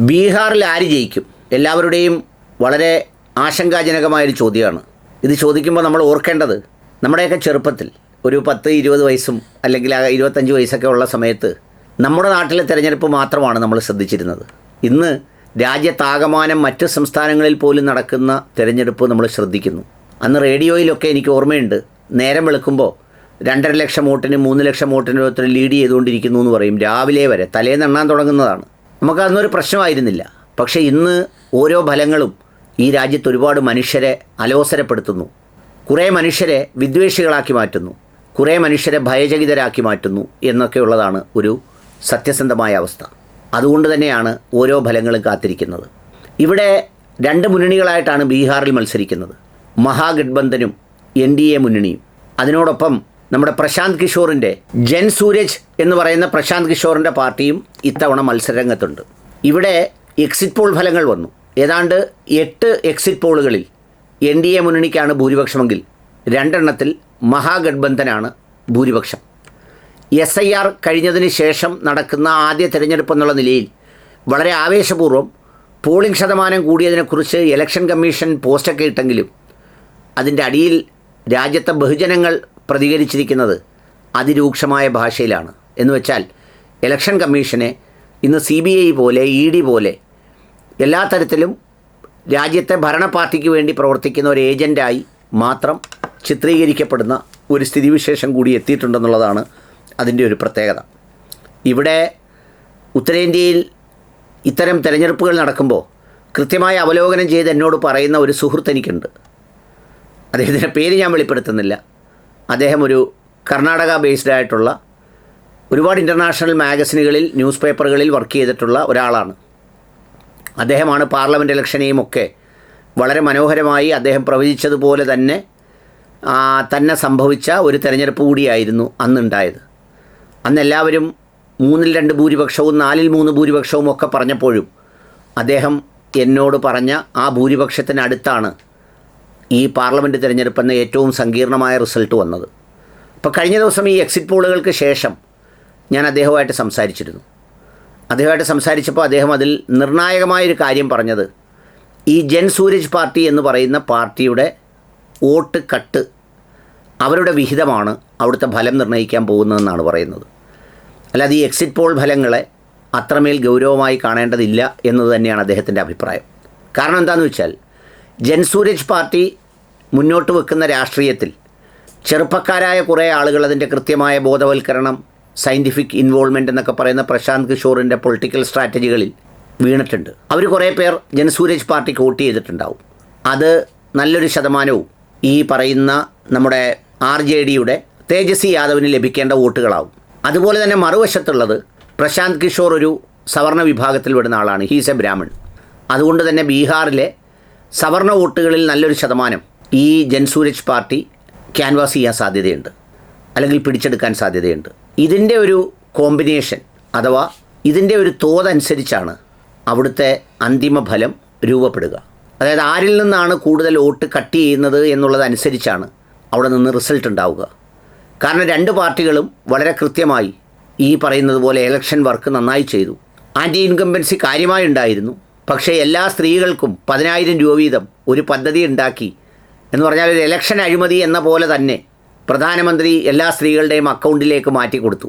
ബീഹാറിൽ ആര് ജയിക്കും? എല്ലാവരുടെയും വളരെ ആശങ്കാജനകമായൊരു ചോദ്യമാണ്. ഇത് ചോദിക്കുമ്പോൾ നമ്മൾ ഓർക്കേണ്ടത് നമ്മുടെയൊക്കെ ചെറുപ്പത്തിൽ ഒരു പത്ത് ഇരുപത് വയസ്സും അല്ലെങ്കിൽ ഇരുപത്തഞ്ച് വയസ്സൊക്കെ ഉള്ള സമയത്ത് നമ്മുടെ നാട്ടിലെ തിരഞ്ഞെടുപ്പ് മാത്രമാണ് നമ്മൾ ശ്രദ്ധിച്ചിരുന്നത്. ഇന്ന് രാജ്യത്താകമാനം മറ്റ് സംസ്ഥാനങ്ങളിൽ പോലും നടക്കുന്ന തിരഞ്ഞെടുപ്പ് നമ്മൾ ശ്രദ്ധിക്കുന്നു. അന്ന് റേഡിയോയിലൊക്കെ എനിക്ക് ഓർമ്മയുണ്ട്. നേരം വെളുക്കുമ്പോൾ രണ്ടര ലക്ഷം വോട്ടിന് മൂന്ന് ലക്ഷം വോട്ടിന് ഓരോരുത്തർ ലീഡ് ചെയ്തുകൊണ്ടിരിക്കുന്നു എന്ന് പറയും രാവിലെ വരെ. തലേന്ന് എണ്ണാൻ തുടങ്ങുന്നതാണ്. നമുക്ക് അന്നൊരു പ്രശ്നമായിരുന്നില്ല. പക്ഷേ ഇന്ന് ഓരോ ഫലങ്ങളും ഈ രാജ്യത്ത് ഒരുപാട് മനുഷ്യരെ അലോസരപ്പെടുത്തുന്നു. കുറേ മനുഷ്യരെ വിദ്വേഷികളാക്കി മാറ്റുന്നു. കുറേ മനുഷ്യരെ ഭയചകിതരാക്കി മാറ്റുന്നു എന്നൊക്കെയുള്ളതാണ് ഒരു സത്യസന്ധമായ അവസ്ഥ. അതുകൊണ്ട് തന്നെയാണ് ഓരോ ഫലങ്ങളും കാത്തിരിക്കുന്നത്. ഇവിടെ രണ്ട് മുന്നണികളായിട്ടാണ് ബീഹാറിൽ മത്സരിക്കുന്നത്. മഹാഗഡ്ബന്ധനും എൻ ഡി എ മുന്നണിയും. അതിനോടൊപ്പം നമ്മുടെ പ്രശാന്ത് കിഷോറിന്റെ ജൻ സൂരജ് എന്ന് പറയുന്ന പ്രശാന്ത് കിഷോറിന്റെ പാർട്ടിയും ഇത്തവണ മത്സരരംഗത്തുണ്ട്. ഇവിടെ എക്സിറ്റ് പോൾ ഫലങ്ങൾ വന്നു. ഏതാണ്ട് എട്ട് എക്സിറ്റ് പോളുകളിൽ എൻ ഡി എ മുന്നണിക്കാണ് ഭൂരിപക്ഷമെങ്കിൽ രണ്ടെണ്ണത്തിൽ മഹാഗഡ്ബന്ധനാണ് ഭൂരിപക്ഷം. എസ് ഐ ആർ കഴിഞ്ഞതിന് ശേഷം നടക്കുന്ന ആദ്യ തിരഞ്ഞെടുപ്പ് എന്നുള്ള നിലയിൽ വളരെ ആവേശപൂർവം പോളിംഗ് ശതമാനം കൂടിയതിനെക്കുറിച്ച് ഇലക്ഷൻ കമ്മീഷൻ പോസ്റ്റൊക്കെ ഇട്ടെങ്കിലും അതിന്റെ അടിയിൽ രാജ്യത്തെ ബഹുജനങ്ങൾ പ്രതികരിച്ചിരിക്കുന്നത് അതിരൂക്ഷമായ ഭാഷയിലാണ്. എന്ന് വെച്ചാൽ ഇലക്ഷൻ കമ്മീഷനെ ഇന്ന് സി ബി ഐ പോലെ ഇ ഡി പോലെ എല്ലാ തരത്തിലും രാജ്യത്തെ ഭരണ പാർട്ടിക്ക് വേണ്ടി പ്രവർത്തിക്കുന്ന ഒരു ഏജന്റായി മാത്രം ചിത്രീകരിക്കപ്പെടുന്ന ഒരു സ്ഥിതിവിശേഷം കൂടി എത്തിയിട്ടുണ്ടെന്നുള്ളതാണ് അതിന്റെ ഒരു പ്രത്യേകത. ഇവിടെ ഉത്തരേന്ത്യയിൽ ഇത്തരം തിരഞ്ഞെടുപ്പുകൾ നടക്കുമ്പോൾ കൃത്യമായി അവലോകനം ചെയ്ത് എന്നോട് പറയുന്ന ഒരു സുഹൃത്ത് എനിക്കുണ്ട്. അദ്ദേഹത്തിന്റെ പേര് ഞാൻ വെളിപ്പെടുത്തുന്നില്ല. അദ്ദേഹം ഒരു കർണാടക ബേസ്ഡ് ആയിട്ടുള്ള ഒരുപാട് ഇന്റർനാഷണൽ മാഗസിനുകളിൽ ന്യൂസ് പേപ്പറുകളിൽ വർക്ക് ചെയ്തിട്ടുള്ള ഒരാളാണ്. അദ്ദേഹമാണ് പാർലമെന്റ് ഇലക്ഷനെയും ഒക്കെ വളരെ മനോഹരമായി അദ്ദേഹം പ്രവചിച്ചതുപോലെ തന്നെ തന്നെ സംഭവിച്ച ഒരു തെരഞ്ഞെടുപ്പ് കൂടിയായിരുന്നു അന്നുണ്ടായത്. അന്ന് എല്ലാവരും മൂന്നിൽ രണ്ട് ഭൂരിപക്ഷവും നാലിൽ മൂന്ന് ഭൂരിപക്ഷവും ഒക്കെ പറഞ്ഞപ്പോഴും അദ്ദേഹം എന്നോട് പറഞ്ഞ ആ ഭൂരിപക്ഷത്തിനടുത്താണ് ഈ പാർലമെന്റ് തിരഞ്ഞെടുപ്പെന്ന ഏറ്റവും സങ്കീർണമായ റിസൾട്ട് വന്നത്. അപ്പോൾ കഴിഞ്ഞ ദിവസം ഈ എക്സിറ്റ് പോളുകൾക്ക് ശേഷം ഞാൻ അദ്ദേഹവുമായിട്ട് സംസാരിച്ചിരുന്നു. അദ്ദേഹമായിട്ട് സംസാരിച്ചപ്പോൾ അദ്ദേഹം അതിൽ നിർണായകമായൊരു കാര്യം പറഞ്ഞത് ഈ ജൻ സൂരജ് പാർട്ടി എന്ന് പറയുന്ന പാർട്ടിയുടെ വോട്ട് കട്ട് അവരുടെ വിഹിതമാണ് അവിടുത്തെ ഫലം നിർണയിക്കാൻ പോകുന്നതെന്നാണ് പറയുന്നത്. അല്ലാതെ ഈ എക്സിറ്റ് പോൾ ഫലങ്ങളെ അത്രമേൽ ഗൗരവമായി കാണേണ്ടതില്ല എന്നത് തന്നെയാണ് അദ്ദേഹത്തിന്റെ അഭിപ്രായം. കാരണം എന്താണെന്ന് വെച്ചാൽ ജൻസൂരജ് പാർട്ടി മുന്നോട്ട് വെക്കുന്ന രാഷ്ട്രീയത്തിൽ ചെറുപ്പക്കാരായ കുറേ ആളുകൾ അതിന്റെ കൃത്യമായ ബോധവൽക്കരണം സയന്റിഫിക് ഇൻവോൾവ്മെന്റ് എന്നൊക്കെ പറയുന്ന പ്രശാന്ത് കിഷോറിന്റെ പൊളിറ്റിക്കൽ സ്ട്രാറ്റജികളിൽ വീണിട്ടുണ്ട്. അവർ കുറേ പേർ ജനസൂരജ് പാർട്ടിക്ക് വോട്ട് ചെയ്തിട്ടുണ്ടാവും. അത് നല്ലൊരു ശതമാനവും ഈ പറയുന്ന നമ്മുടെ ആർ ജെ ഡിയുടെ തേജസ്വി യാദവിന് ലഭിക്കേണ്ട വോട്ടുകളാവും. അതുപോലെ തന്നെ മറുവശത്തുള്ളത് പ്രശാന്ത് കിഷോർ ഒരു സവർണ വിഭാഗത്തിൽ വിടുന്ന ആളാണ്. ഹീസ് എ ബ്രാഹ്മൺ അതുകൊണ്ട് തന്നെ ബീഹാറിലെ സവർണ വോട്ടുകളിൽ നല്ലൊരു ശതമാനം ഈ ജൻസൂരജ് പാർട്ടി ക്യാൻവാസ് ചെയ്യാൻ സാധ്യതയുണ്ട്. അല്ലെങ്കിൽ പിടിച്ചെടുക്കാൻ സാധ്യതയുണ്ട്. ഇതിന്റെ ഒരു കോമ്പിനേഷൻ അഥവാ ഇതിന്റെ ഒരു തോതനുസരിച്ചാണ് അവിടുത്തെ അന്തിമ ഫലം രൂപപ്പെടുക. അതായത് ആരിൽ നിന്നാണ് കൂടുതൽ വോട്ട് കട്ട് ചെയ്യുന്നത് എന്നുള്ളതനുസരിച്ചാണ് അവിടെ നിന്ന് റിസൾട്ട് ഉണ്ടാവുക. കാരണം രണ്ട് പാർട്ടികളും വളരെ കൃത്യമായി ഈ പറയുന്നത് പോലെ ഇലക്ഷൻ വർക്ക് നന്നായി ചെയ്തു. ആന്റി ഇൻകംബൻസി കാര്യമായി ഉണ്ടായിരുന്നു. പക്ഷേ എല്ലാ സ്ത്രീകൾക്കും പതിനായിരം രൂപ വീതം ഒരു പദ്ധതി ഉണ്ടാക്കി എന്ന് പറഞ്ഞാൽ ഒരു ഇലക്ഷൻ അഴിമതി എന്ന പോലെ തന്നെ പ്രധാനമന്ത്രി എല്ലാ സ്ത്രീകളുടെയും അക്കൗണ്ടിലേക്ക് മാറ്റി കൊടുത്തു.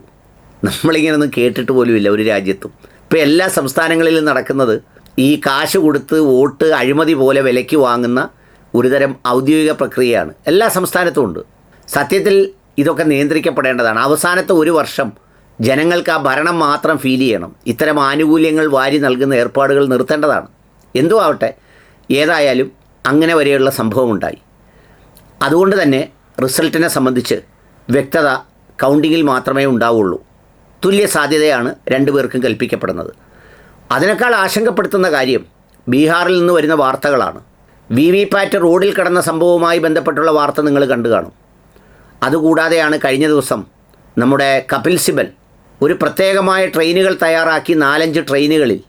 നമ്മളിങ്ങനൊന്നും കേട്ടിട്ട് പോലുമില്ല ഒരു രാജ്യത്തും. ഇപ്പോൾ എല്ലാ സംസ്ഥാനങ്ങളിലും നടക്കുന്നത് ഈ കാശ് കൊടുത്ത് വോട്ട് അഴിമതി പോലെ വിലയ്ക്ക് വാങ്ങുന്ന ഒരുതരം ഔദ്യോഗിക പ്രക്രിയയാണ്. എല്ലാ സംസ്ഥാനത്തും ഉണ്ട്. സത്യത്തിൽ ഇതൊക്കെ നിയന്ത്രിക്കപ്പെടേണ്ടതാണ്. അവസാനത്തെ ഒരു വർഷം ജനങ്ങൾക്ക് ആ ഭരണം മാത്രം ഫീൽ ചെയ്യണം. ഇത്തരം ആനുകൂല്യങ്ങൾ വാരി നൽകുന്ന ഏർപ്പാടുകൾ നിർത്തേണ്ടതാണ്. എന്തോ ആവട്ടെ ഏതായാലും അങ്ങനെ വരെയുള്ള സംഭവമുണ്ടായി. അതുകൊണ്ട് തന്നെ റിസൾട്ടിനെ സംബന്ധിച്ച് വ്യക്തത കൗണ്ടിങ്ങിൽ മാത്രമേ ഉണ്ടാവുള്ളൂ. തുല്യ സാധ്യതയാണ് രണ്ടുപേർക്കും കൽപ്പിക്കപ്പെടുന്നത്. അതിനേക്കാൾ ആശങ്കപ്പെടുത്തുന്ന കാര്യം ബീഹാറിൽ നിന്ന് വരുന്ന വാർത്തകളാണ്. വി വി പാറ്റ് റോഡിൽ കടന്ന സംഭവവുമായി ബന്ധപ്പെട്ടുള്ള വാർത്ത നിങ്ങൾ കണ്ടു കാണും. അതുകൂടാതെയാണ് കഴിഞ്ഞ ദിവസം നമ്മുടെ കപിൽ സിബൽ ഒരു പ്രത്യേകമായ ട്രെയിനുകൾ തയ്യാറാക്കി നാലഞ്ച് ട്രെയിനുകളിൽ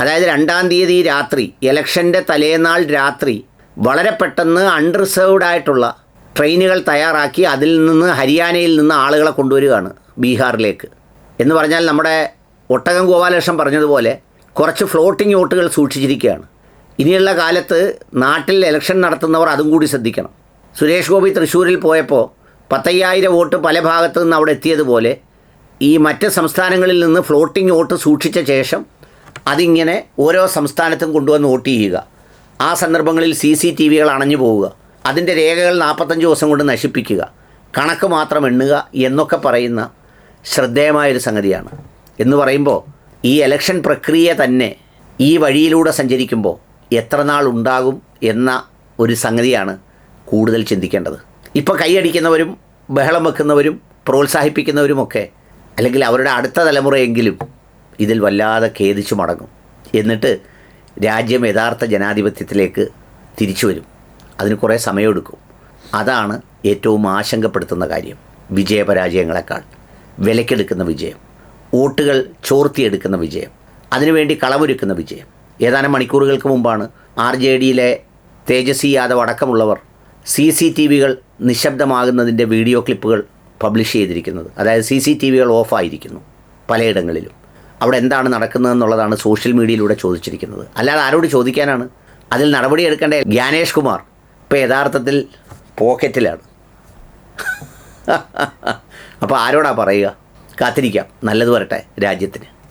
അതായത് രണ്ടാം തീയതി രാത്രി ഇലക്ഷന്റെ തലേനാൾ രാത്രി വളരെ പെട്ടെന്ന് അൺറിസർവ്ഡ് ആയിട്ടുള്ള ട്രെയിനുകൾ തയ്യാറാക്കി അതിൽ നിന്ന് ഹരിയാനയിൽ നിന്ന് ആളുകളെ കൊണ്ടുവരികയാണ് ബീഹാറിലേക്ക്. എന്ന് പറഞ്ഞാൽ നമ്മുടെ ഒട്ടകം ഗോപാലകൃഷ്ണൻ പറഞ്ഞതുപോലെ കുറച്ച് ഫ്ലോട്ടിംഗ് വോട്ടുകൾ സൂക്ഷിച്ചിരിക്കുകയാണ്. ഇനിയുള്ള കാലത്ത് നാട്ടിൽ ഇലക്ഷൻ നടത്തുന്നവർ അതും കൂടി ശ്രദ്ധിക്കണം. സുരേഷ് ഗോപി തൃശ്ശൂരിൽ പോയപ്പോൾ പത്തയ്യായിരം വോട്ട് പല ഭാഗത്തു നിന്ന് അവിടെ എത്തിയതുപോലെ ഈ മറ്റ് സംസ്ഥാനങ്ങളിൽ നിന്ന് ഫ്ലോട്ടിംഗ് വോട്ട് സൂക്ഷിച്ച ശേഷം അതിങ്ങനെ ഓരോ സംസ്ഥാനത്തും കൊണ്ടുവന്ന് വോട്ട് ചെയ്യുക. ആ സന്ദർഭങ്ങളിൽ സി സി ടി വികൾ അണഞ്ഞു പോവുക. അതിന്റെ രേഖകൾ നാൽപ്പത്തഞ്ച് ദിവസം കൊണ്ട് നശിപ്പിക്കുക. കണക്ക് മാത്രം എണ്ണുക എന്നൊക്കെ പറയുന്ന ശ്രദ്ധേയമായൊരു സംഗതിയാണ്. എന്ന് പറയുമ്പോൾ ഈ എലക്ഷൻ പ്രക്രിയ തന്നെ ഈ വഴിയിലൂടെ സഞ്ചരിക്കുമ്പോൾ എത്ര നാൾ ഉണ്ടാകും എന്ന ഒരു സംഗതിയാണ് കൂടുതൽ ചിന്തിക്കേണ്ടത്. ഇപ്പോൾ കൈയടിക്കുന്നവരും ബഹളം വെക്കുന്നവരും പ്രോത്സാഹിപ്പിക്കുന്നവരുമൊക്കെ അല്ലെങ്കിൽ അവരുടെ അടുത്ത തലമുറയെങ്കിലും ഇതിൽ വല്ലാതെ ഖേദിച്ചു മടങ്ങും. എന്നിട്ട് രാജ്യം യഥാർത്ഥ ജനാധിപത്യത്തിലേക്ക് തിരിച്ചു വരും അതിന് കുറേ സമയമെടുക്കും. അതാണ് ഏറ്റവും ആശങ്കപ്പെടുത്തുന്ന കാര്യം. വിജയപരാജയങ്ങളെക്കാൾ വിലക്കെടുക്കുന്ന വിജയം. വോട്ടുകൾ ചോർത്തിയെടുക്കുന്ന വിജയം. അതിനുവേണ്ടി കളവൊരുക്കുന്ന വിജയം. ഏതാനും മണിക്കൂറുകൾക്ക് മുമ്പാണ് ആർ ജെ ഡിയിലെ തേജസ്വി യാദവ് അടക്കമുള്ളവർ സി സി ടി വികൾ നിശബ്ദമാകുന്നതിന്റെ വീഡിയോ ക്ലിപ്പുകൾ പബ്ലിഷ് ചെയ്തിരിക്കുന്നത്. അതായത് സി സി ടി വികൾ ഓഫായിരിക്കുന്നു പലയിടങ്ങളിലും. അവിടെ എന്താണ് നടക്കുന്നത് എന്നുള്ളതാണ് സോഷ്യൽ മീഡിയയിലൂടെ ചോദിച്ചിരിക്കുന്നത്. അല്ലാതെ ആരോട് ചോദിക്കാനാണ്? അതിൽ നടപടിയെടുക്കേണ്ട ജ്ഞാനേഷ് കുമാർ ഇപ്പോൾ യഥാർത്ഥത്തിൽ പോക്കറ്റിലാണ്. അപ്പോൾ ആരോടാ പറയുക? കാത്തിരിക്കാം. നല്ലത് വരട്ടെ രാജ്യത്തിന്.